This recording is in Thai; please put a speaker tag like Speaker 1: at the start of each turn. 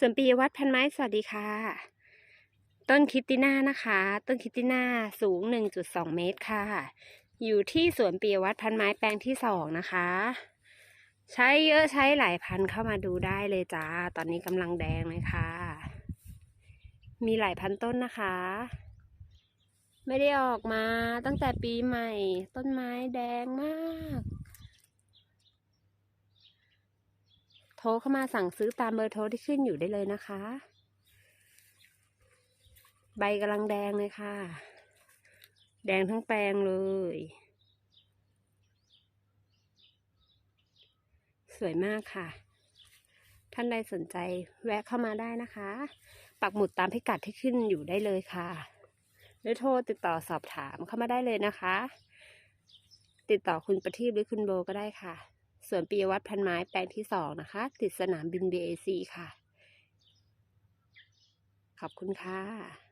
Speaker 1: ส่วนปียวัฒน์พันไม้สวัสดีค่ะ ต้นคิตติน่านะคะ ต้นคิตติน่าสูง 1.2 เมตรค่ะ อยู่ที่สวนปียวัฒน์พันไม้แปลงที่สองนะคะ ใช้เยอะใช้หลายพันเข้ามาดูได้เลยจ้า ตอนนี้กำลังแดงเลยค่ะ มีหลายพันต้นนะคะ ไม่ได้ออกมาตั้งแต่ปีใหม่ ต้นไม้แดงมาก โทรเข้ามาสั่งซื้อตามเบอร์โทรที่ขึ้นอยู่ได้เลยนะคะ ใบกำลังแดงเลยค่ะ แดงทั้งแปลงเลย สวยมากค่ะ ท่านใดสนใจแวะเข้ามาได้นะคะ ปักหมุดตามพิกัดที่ขึ้นอยู่ได้เลยค่ะหรือโทรติดต่อสอบถามเข้ามาได้เลยนะคะ ติดต่อคุณประทีปหรือคุณโบก็ได้ค่ะ ส่วนปียวัฒน์พันไม้แปลงที่สองนะคะ ติดสนามบิน BAC ค่ะ ขอบคุณค่ะ